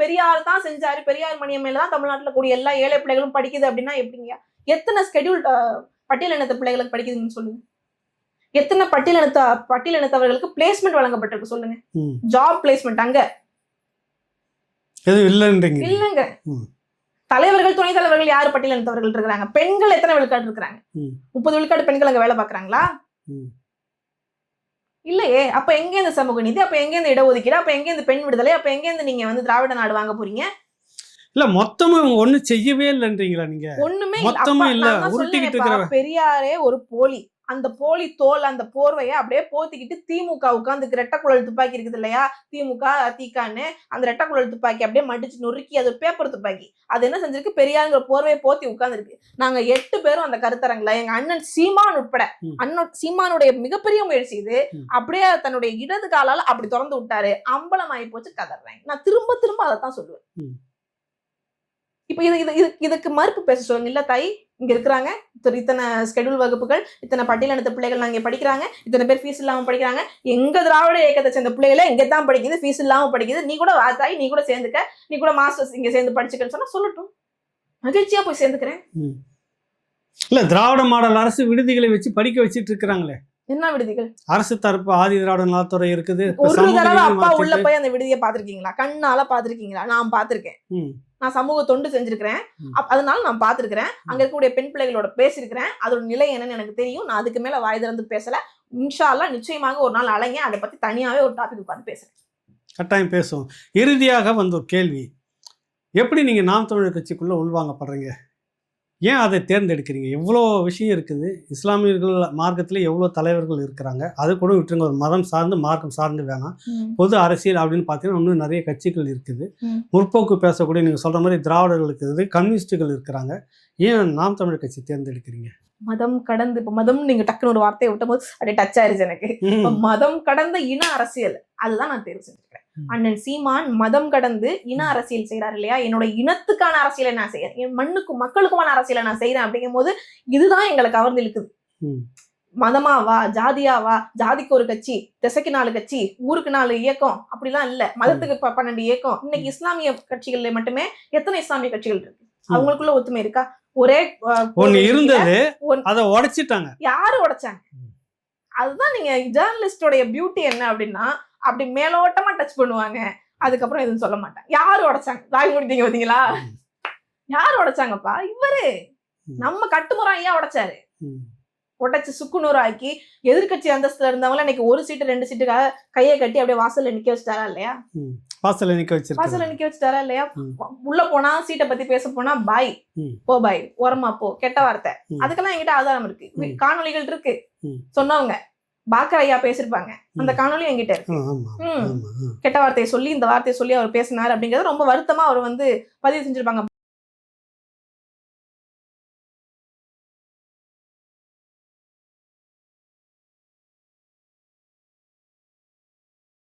பெரியார் தான் செஞ்சாரு. பெரியார் மணியம் மேல தான் தமிழ்நாட்டுல கூடிய எல்லா ஏழை பிள்ளைகளும் படிக்குது அப்படின்னா எப்படிங்க? எத்தனை ஸ்கெடியூல் பட்டியலினத்த பிள்ளைகளுக்கு படிக்குதுன்னு சொல்லுங்க. எத்தனை பட்டியலினத்த பட்டியலினத்தவர்களுக்கு பிளேஸ்மெண்ட் வழங்கப்பட்டிருக்கு சொல்லுங்க. ஜாப் பிளேஸ்மெண்ட் அங்க. இல்லங்க. தலைவர்கள் துணைத் தலைவர்கள் யாரு பட்டியலினத்தவர்கள் இருக்கிறாங்க? பெண்கள் எத்தனை விழுக்காடு இருக்கிறாங்க. முப்பது விழுக்காடு பெண்கள் அங்க வேலை பாக்குறாங்களா. இல்லையே? அப்ப எங்க இந்த சமூக நீதி? அப்ப எங்க இந்த இடஒதுக்கீடு? அப்ப எங்க இந்த பெண் விடுதலை? அப்ப எங்க இந்த நீங்க வந்து திராவிட நாடு வாங்க போறீங்க? இல்ல மொத்தமா இவங்க ஒண்ணும் செய்யவே இல்லைன்றீங்களா நீங்க? ஒண்ணுமே இல்ல. மொத்தமா இல்ல, உருட்டிக்கிட்டு. பெரியாரே ஒரு போலி. அந்த போலி தோல் அந்த போர்வையை அப்படியே போத்திக்கிட்டு திமுக உட்காந்து ரெட்டக்குழல் துப்பாக்கி இருக்குது இல்லையா? திமுக திகான்னு அந்த ரெட்டக்குழல் துப்பாக்கி அப்படியே மடிச்சு நொறுக்கி அது பேப்பர் துப்பாக்கி. அது என்ன செஞ்சிருக்கு? பெரியாருங்கிற போர்வையை போத்தி உட்கார்ந்துருக்கு. நாங்க எட்டு பேரும் அந்த கருத்தரங்குல எங்க அண்ணன் சீமான் உட்பட. அண்ணன் சீமானுடைய மிகப்பெரிய முயற்சி இது. அப்படியே தன்னுடைய இடது காலால அப்படி திறந்து விட்டாரு. அம்பலம் ஆகி போச்சு கதறாங்க நான் திரும்ப திரும்ப அதை தான் சொல்லுவேன். இப்ப இது இது இது- இதுக்கு மறுப்பு பேச சொல்லுங்க. இல்ல தாய் இங்க இருக்கிறாங்க. இத்தனை- ஸ்கெடியூல் வகுப்புகள் இத்தனை பட்டியலினத்த பிள்ளைகள் இங்க படிக்கிறாங்க இத்தனை பேர் ஃபீஸ் இல்லாம படிக்கிறாங்க. எங்க திராவிட இயக்கத்தை சேர்ந்த பிள்ளைகளே இங்க தான் படிக்குது ஃபீஸ் இல்லாம படிக்குது. நீ கூட வா தாய் நீ கூட சேர்ந்துக்க நீ கூட மாஸ்டர்ஸ் இங்க சேர்ந்து படிச்சுக்கன்னு சொன்னா சொல்லட்டும். மகிழ்ச்சியா போய் சேர்ந்துக்கிறேன். இல்ல திராவிட மாடல் அரசு விடுதிகளை வச்சு படிக்க வச்சிட்டு இருக்கிறாங்களே. என்ன விடுதிகள்? அரசு தரப்பு ஆதி திராவிட நலத்துறை இருக்குது ஒரு தடவை அப்பா உள்ள போய் அந்த விடுதியை பாத்திருக்கீங்களா கண்ணால பாத்திருக்கீங்களா நான் பாத்திருக்கேன் ம், நான் சமூக தொண்டு செஞ்சிருக்கிறேன். அதனால நான் பார்த்திருக்கிறேன் அங்க இருக்கக்கூடிய பெண் பிள்ளைகளோட பேசியிருக்கிறேன் அதோட நிலை என்னன்னு எனக்கு தெரியும். நான் அதுக்கு மேல வாய் திறந்து பேசல. இன்ஷா அல்லாஹ் நிச்சயமாக ஒரு நாள் அலைங்க. அதை பத்தி தனியாவே ஒரு டாபிக் உட்கார்ந்து பேசுறேன். கட்டாயம் பேசுவோம். இறுதியாக வந்த ஒரு கேள்வி. எப்படி நீங்க நாம் தமிழர் கட்சிக்குள்ள உள்வாங்கப்படுறீங்க? ஏன் அதை தேர்ந்தெடுக்கிறீங்க? எவ்வளோ விஷயம் இருக்குது? இஸ்லாமியர்கள் மார்க்கத்தில் எவ்வளோ தலைவர்கள் இருக்கிறாங்க? அது கூட விட்டுருங்க. ஒரு மதம் சார்ந்து மார்க்கம் சார்ந்து வேணாம். பொது அரசியல் அப்படின்னு பார்த்தீங்கன்னா இன்னும் நிறைய கட்சிகள் இருக்குது. முற்போக்கு பேசக்கூடிய நீங்கள் சொல்கிற மாதிரி திராவிடர்கள் இருக்குது கம்யூனிஸ்டுகள் இருக்கிறாங்க. ஏன் நாம் தமிழர் கட்சி தேர்ந்தெடுக்கிறீங்க? மதம் கடந்து இப்ப மதம் நீங்க டக்குன்னு ஒரு வார்த்தையை விட்டும் போது அப்படியே டச் ஆயிருச்சு எனக்கு. மதம் கடந்த இன அரசியல். அதுதான் நான் தேர்வு ம். அண்ணன் சீமான் மதம் கடந்து இன அரசியல் செய்யறாரு இல்லையா? என்னோட இனத்துக்கான அரசியலை நான் செய்யறேன் என் மண்ணுக்கும் மக்களுக்குமான அரசியலை நான் செய்யறேன் அப்படிங்கும் போது இதுதான் எங்களை கவர்ந்து இழுக்குது. மதமாவா ஜாதியாவா ஜாதிக்கு ஒரு கட்சி திசைக்கு நாலு கட்சி ஊருக்கு நாலு இயக்கம் அப்படிலாம் இல்ல. மதத்துக்கு பன்னெண்டு இயக்கம். இன்னைக்கு இஸ்லாமிய கட்சிகள்ல மட்டுமே எத்தனை இஸ்லாமிய கட்சிகள் இருக்கு? அவங்களுக்குள்ள ஒத்துமை இருக்கா? ஒரே கோவில் இருந்தது அதை உடைச்சிட்டாங்க. யாரு உடைச்சாங்க. அதுதான் நீங்க ஜேர்னலிஸ்டோடைய பியூட்டி என்ன அப்படின்னா அப்படி மேலோட்டமா டச் பண்ணுவாங்க. அதுக்கப்புறம் எதுவும் சொல்ல மாட்டாங்க. யாரு உடைச்சாங்க? தாய் முடித்தீங்க பாத்தீங்களா. யாரு உடைச்சாங்கப்பா? இவரு. நம்ம கட்டுமுறை ஐயா உடைச்சாரு. உடைச்சு சுக்குநூறு ஆக்கி எதிர்க்கட்சி அந்தஸ்துல இருந்தவங்க இன்னைக்கு ஒரு சீட்டு ரெண்டு சீட்டுக்காக கையை கட்டி அப்படியே வாசல்ல நிக்க வச்சுட்டாரா இல்லையா? வாசல்ல நிற்க வாசல்ல வச்சிருக்காங்க நிக்க வச்சுட்டாரா இல்லையா. உள்ள போனா சீட்டை பத்தி பேச போனா பாய். போ பாய் ஓரமா போ கெட்ட வார்த்தை. அதுக்கெல்லாம் என்கிட்ட ஆதாரம் இருக்கு ம். காணொளிகள் இருக்கு. சொன்னவங்க பாக்கர் ஐயா பேசிருப்பாங்க அந்த ம். காணொளி என்கிட்ட இருக்கு. கெட்ட வார்த்தையை சொல்லி இந்த வார்த்தையை சொல்லி அவர் பேசினார் அப்படிங்கறது ரொம்ப வருத்தமா அவர் வந்து பதிவு செஞ்சிருப்பாங்க